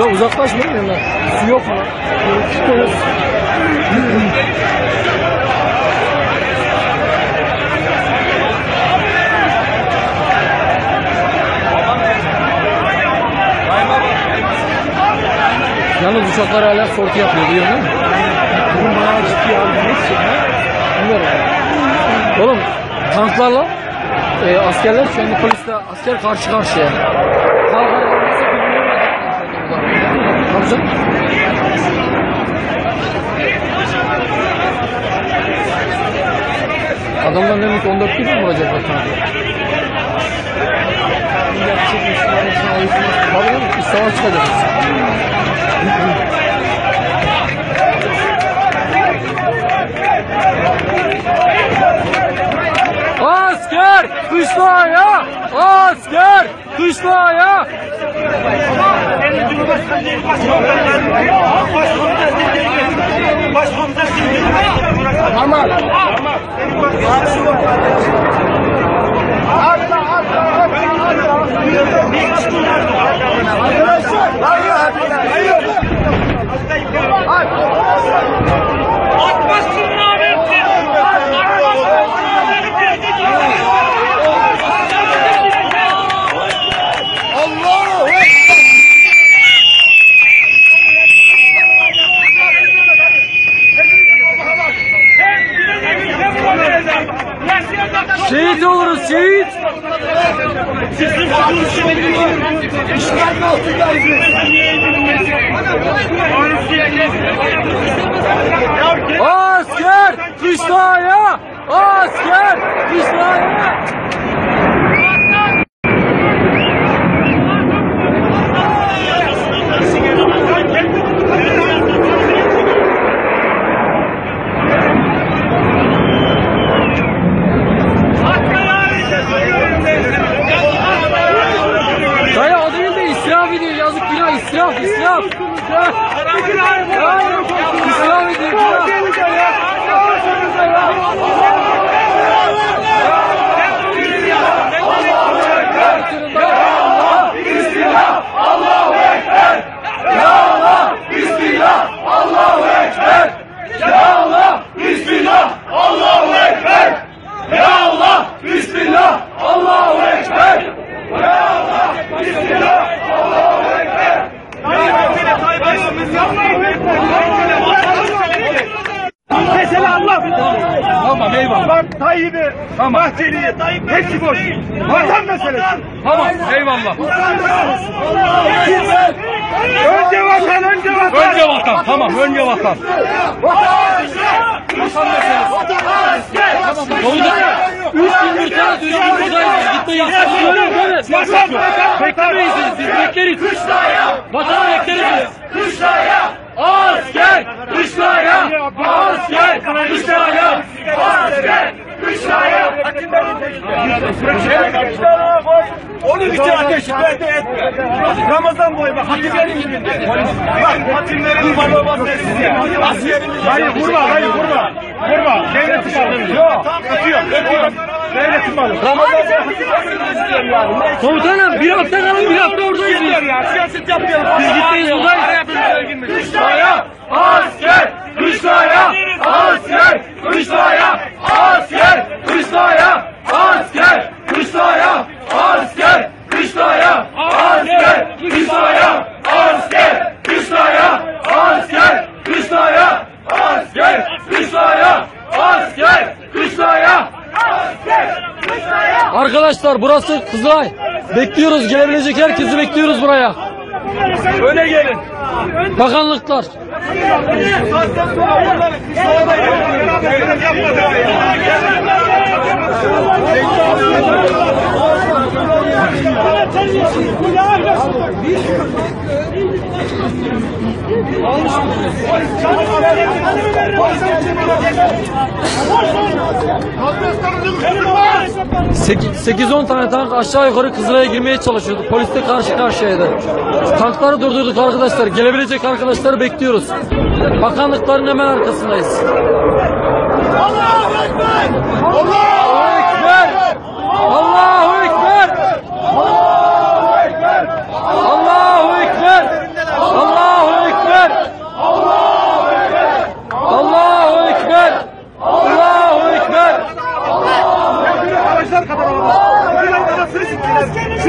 Şu an uzaklaşmayın yanına. Su yok mu? Yalnız uçaklar hala sortu yapıyor biliyor musun? Bunun bayağı ciddi ya? Bilmiyorum. Oğlum tanklarla e, askerler şu anda polisle asker karşı karşıya. Aralarında birbirine Sandığımız 14 gibi mi vuracak vatandaşı? Tabii bir savaş çıkacak. Asker kışlaya! Asker kışlaya! Başkomutan Tamam. Tamam. Asker! Piştaya! Asker! Piştaya! Tayyip'i, tamam. Bahçeli'yi, hepsi boş. Vatan meselesi. Tamam eyvallah. Önce vatan, önce vatan. Önce vatan tamam önce vatan. Komutanım. Üç gündür sana düzgün buradayız. Gitmeyiz. Böyle böyle. Beklemeyiz. Biz bekleriz. Vatana bekleriz. Asker! Kışlaya! Asker! Kışlaya! Asker! Kışlaya! Onun için ateş etme. Ramazan boyu bak hatimlerin gibinde. Bak hatimlerin bana bahsetsin ya. Askerimiz. Hayır vurma hayır vurma. Vurma. Devletin malı. Yok. Öpüyorum öpüyorum. Devletin malı. Ramazan. Komutanım bir hafta kalın bir hafta oradayız biz. ya. Siyaset yapmayalım. Biz gitmeyiz buradayız. Kışlaya! Asker! Kışlaya! Asker! Kışlaya! Asker! Kışlaya! Asker! Kışlaya! Asker! Kışlaya! Asker! Kışlaya! Asker! Kışlaya! Asker! Kışlaya! Asker! Kışlaya! Asker! Kışlaya! Arkadaşlar burası Kızılay. Bekliyoruz gelebilecek herkesi bekliyoruz buraya. Öne gelin. Bakanlıklar. Yapmadı. 8-10 tane tank aşağı yukarı Kızılay'a girmeye çalışıyordu. Polis de karşı karşıyaydı. Tankları durdurduk arkadaşlar. Gelebilecek arkadaşları bekliyoruz. Bakanlıkların hemen arkasındayız. Allahu Ekber! Allahu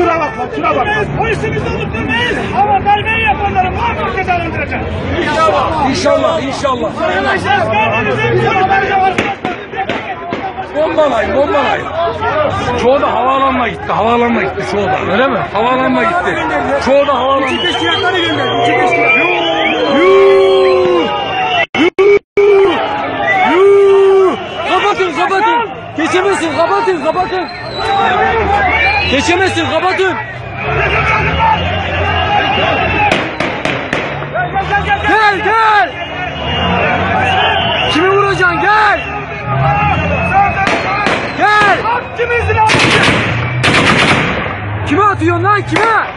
Şuna bak lan, şuna bak. Biz polisimiz olup durmayız. Ama darbeyi yapanları muhakkak cezalandıracağız. İnşallah. İnşallah, inşallah. Arkadaşlar, görmenizi kurtaracağım. Bombalay, bombalay. Çoğu da havaalanına gitti, havaalanına gitti çoğu da. Öyle mi? Havaalanına gitti. Çoğu da havaalanına. İki kişi gönderdi. Geçemezsin kapatın. Gel gel. Kimi vuracaksın gel. Gel. Kime atıyorsun lan kime?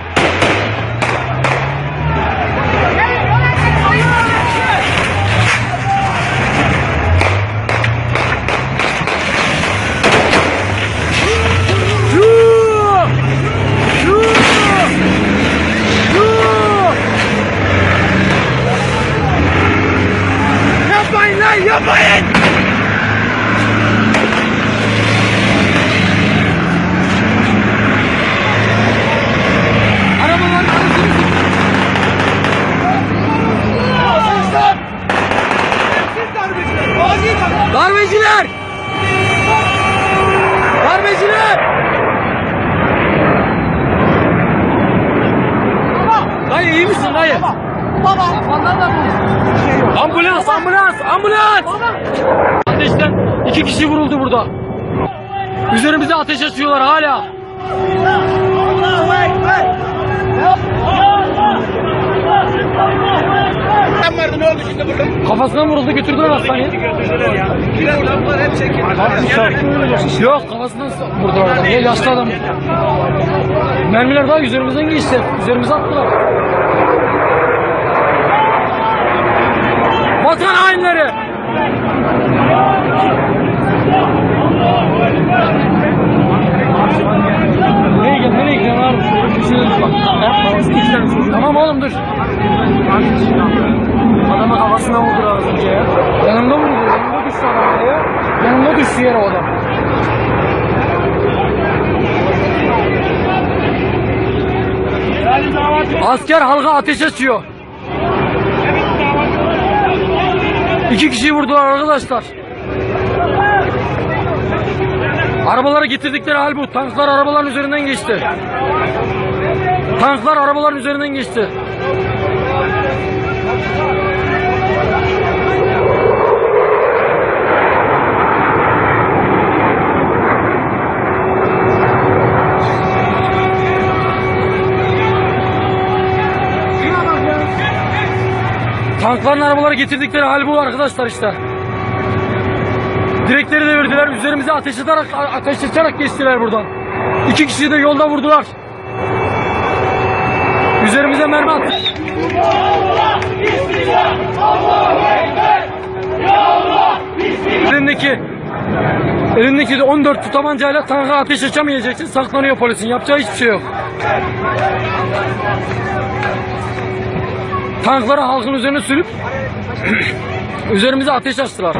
Baba. Ambulans, ambulans, ambulans! Ateşten iki kişi vuruldu burada. Üzerimize ateş açıyorlar hala. Kafasına vuruldu götürdüler hastaneye. Yok kafasından vurdular adam. Ya yaşlı adam. Mermiler daha üzerimizden geçti. Üzerimize attılar. Vatan hainleri! Nereye gel, nereye gidiyorsun abi? Şöyle bak. Tamam oğlum dur. Adamın kafasına vurdu az önce ya. Yanımda vurdu, yanımda düştü adam ya. Yanımda düştü yere o adam. Asker halka ateş açıyor. İki kişiyi vurdular arkadaşlar. Arabaları getirdikleri hal bu. Tanklar arabaların üzerinden geçti. Tanklar arabaların üzerinden geçti. Tankların arabaları getirdikleri hal bu arkadaşlar işte. Direkleri devirdiler. Üzerimize ateş ederek, ateş açarak geçtiler buradan. İki kişiyi de yolda vurdular. Üzerimize mermi attı. Elindeki elindeki de 14 tabancayla tanka ateş açamayacaksın. Saklanıyor polisin. Yapacağı hiçbir şey yok. Tankları halkın üzerine sürüp üzerimize ateş açtılar.